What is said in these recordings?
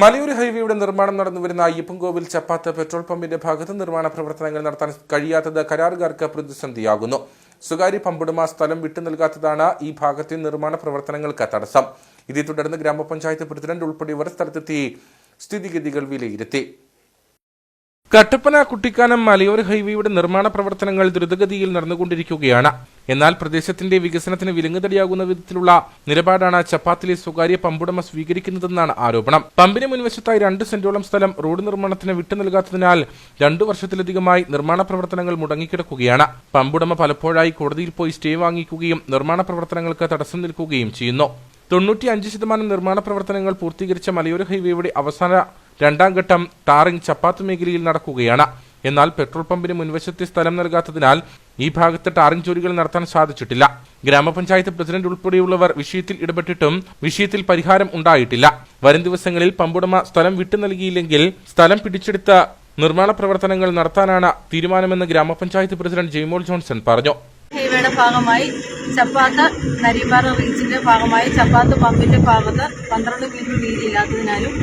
മലയോര ഹൈവേയുടെ നിർമ്മാണം നടന്നുവരുന്ന അയ്യപ്പൻകോവിൽ ചപ്പാത്ത പെട്രോൾ പമ്പിന്റെ ഭാഗത്ത് നിർമ്മാണ പ്രവർത്തനങ്ങൾ നടത്താൻ കഴിയാത്തത് കരാറുകാർക്ക് പ്രതിസന്ധിയാകുന്നു. സ്വകാര്യ പമ്പുടമ സ്ഥലം വിട്ടു നൽകാത്തതാണ് ഈ ഭാഗത്തെ നിർമ്മാണ പ്രവർത്തനങ്ങൾക്ക് തടസ്സം. ഇതേ തുടർന്ന് ഗ്രാമപഞ്ചായത്ത് പ്രസിഡന്റ് ഉൾപ്പെടെയവർ സ്ഥലത്തെത്തി സ്ഥിതിഗതികൾ വിലയിരുത്തി. കട്ടപ്പന കുട്ടിക്കാനം മലയോര ഹൈവേയുടെ നിർമ്മാണ പ്രവർത്തനങ്ങൾ ദ്രുതഗതിയിൽ നടന്നുകൊണ്ടിരിക്കുകയാണ്. എന്നാൽ പ്രദേശത്തിന്റെ വികസനത്തിന് വിലങ്ങുതടിയാകുന്ന വിധത്തിലുള്ള നിലപാടാണ് ചപ്പാത്തിലെ സ്വകാര്യ പമ്പുടമ സ്വീകരിക്കുന്നതെന്നാണ് ആരോപണം. പമ്പിന് മുൻവശത്തായി രണ്ട് സെന്റോളം സ്ഥലം റോഡ് നിർമ്മാണത്തിന് വിട്ടു നൽകാത്തതിനാൽ രണ്ടു വർഷത്തിലധികമായി നിർമ്മാണ പ്രവർത്തനങ്ങൾ മുടങ്ങിക്കിടക്കുകയാണ്. പമ്പുടമ പലപ്പോഴായി കോടതിയിൽ പോയി സ്റ്റേ വാങ്ങിക്കുകയും നിർമ്മാണ പ്രവർത്തനങ്ങൾക്ക് തടസ്സം നിൽക്കുകയും ചെയ്യുന്നു. തൊണ്ണൂറ്റി അഞ്ച് ശതമാനം നിർമ്മാണ പ്രവർത്തനങ്ങൾ പൂർത്തീകരിച്ച മലയോര ഹൈവേയുടെ അവസാന രണ്ടാം ഘട്ടം ടാറിംഗ് ചപ്പാത്ത് മേഖലയിൽ നടക്കുകയാണ്. എന്നാൽ പെട്രോൾ പമ്പിന് മുൻവശത്തെ സ്ഥലം നൽകാത്തതിനാൽ ഈ ഭാഗത്ത് ടാറിംഗ് ജോലികൾ നടത്താൻ സാധിച്ചിട്ടില്ല. ഗ്രാമപഞ്ചായത്ത് പ്രസിഡന്റ് ഉൾപ്പെടെയുള്ളവർ വിഷയത്തിൽ ഇടപെട്ടിട്ടും വിഷയത്തിൽ പരിഹാരം ഉണ്ടായിട്ടില്ല. വരും ദിവസങ്ങളിൽ പമ്പുടമ സ്ഥലം വിട്ടു നൽകിയില്ലെങ്കിൽ സ്ഥലം പിടിച്ചെടുത്ത നിർമ്മാണ പ്രവർത്തനങ്ങൾ നടത്താനാണ് തീരുമാനമെന്ന് ഗ്രാമപഞ്ചായത്ത് പ്രസിഡന്റ് ജെയ്മോൾ ജോൺസൺ പറഞ്ഞു. ഹൈവേയുടെ ഭാഗമായി ചപ്പാത്ത് നരിപ്പാറ റീച്ചിന്റെ ഭാഗമായി ചപ്പാത്ത് പമ്പിന്റെ ഭാഗത്ത് പന്ത്രണ്ട് മീറ്റർ വീതിയില്ലാത്തതിനാലും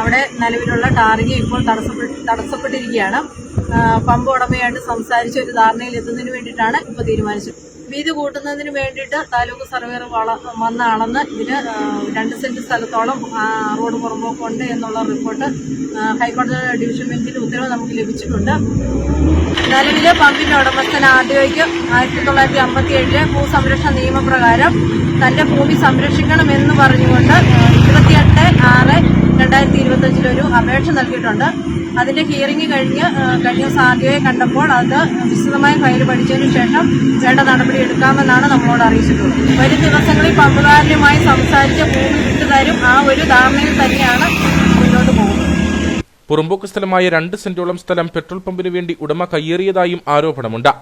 അവിടെ നിലവിലുള്ള ടാറിങ് ഇപ്പോൾ തടസ്സപ്പെട്ട് തടസ്സപ്പെട്ടിരിക്കുകയാണ്. പമ്പ് ഉടമയായിട്ട് സംസാരിച്ച് ഒരു ധാരണയിൽ എത്തുന്നതിന് വേണ്ടിയിട്ടാണ് ഇപ്പോൾ തീരുമാനിച്ചത്. വീതി കൂട്ടുന്നതിന് വേണ്ടിയിട്ട് താലൂക്ക് സർവേർ വന്നാണെന്ന് ഇതിന് രണ്ട് സെന്റ് സ്ഥലത്തോളം റോഡ് പുറമ്പോക്കുണ്ട് എന്നുള്ള റിപ്പോർട്ട് ഹൈക്കോടതി ഡിവിഷൻ ബെഞ്ചിന്റെ ഉത്തരവ് നമുക്ക് ലഭിച്ചിട്ടുണ്ട്. നിലവിലെ പമ്പിന്റെ ഉടമസ്ഥൻ ആദ്യയ്ക്ക് ആയിരത്തി തൊള്ളായിരത്തി അമ്പത്തി ഏഴിലെ ഭൂസംരക്ഷണ നിയമപ്രകാരം തന്റെ ഭൂമി സംരക്ഷിക്കണമെന്ന് പറഞ്ഞുകൊണ്ട് ഇരുപത്തിയെട്ട് ആറ് അപേക്ഷ നൽകിയിട്ടുണ്ട്. അതിന്റെ ഹിയറിംഗ് കഴിഞ്ഞ് കഴിഞ്ഞ ദിവസം ആദ്യമായി കണ്ടപ്പോൾ അത് വിശദമായ ഫയൽ പഠിച്ചതിന് ശേഷം വേണ്ട നടപടി എടുക്കാമെന്നാണ് നമ്മളോട് അറിയിച്ചിട്ടുള്ളത്. വരും ദിവസങ്ങളിൽ പമ്പുകാരനുമായി സംസാരിച്ച് ഭൂമി വിട്ടുതരും ആ ഒരു ധാരണയിൽ തന്നെയാണ് മുന്നോട്ട് പോകുന്നത്. പുറമ്പോക്ക് സ്ഥലമായ രണ്ട് സെന്റോളം സ്ഥലം പെട്രോൾ പമ്പിനു വേണ്ടി ഉടമ കയ്യേറിയതായും ആരോപണമുണ്ട്.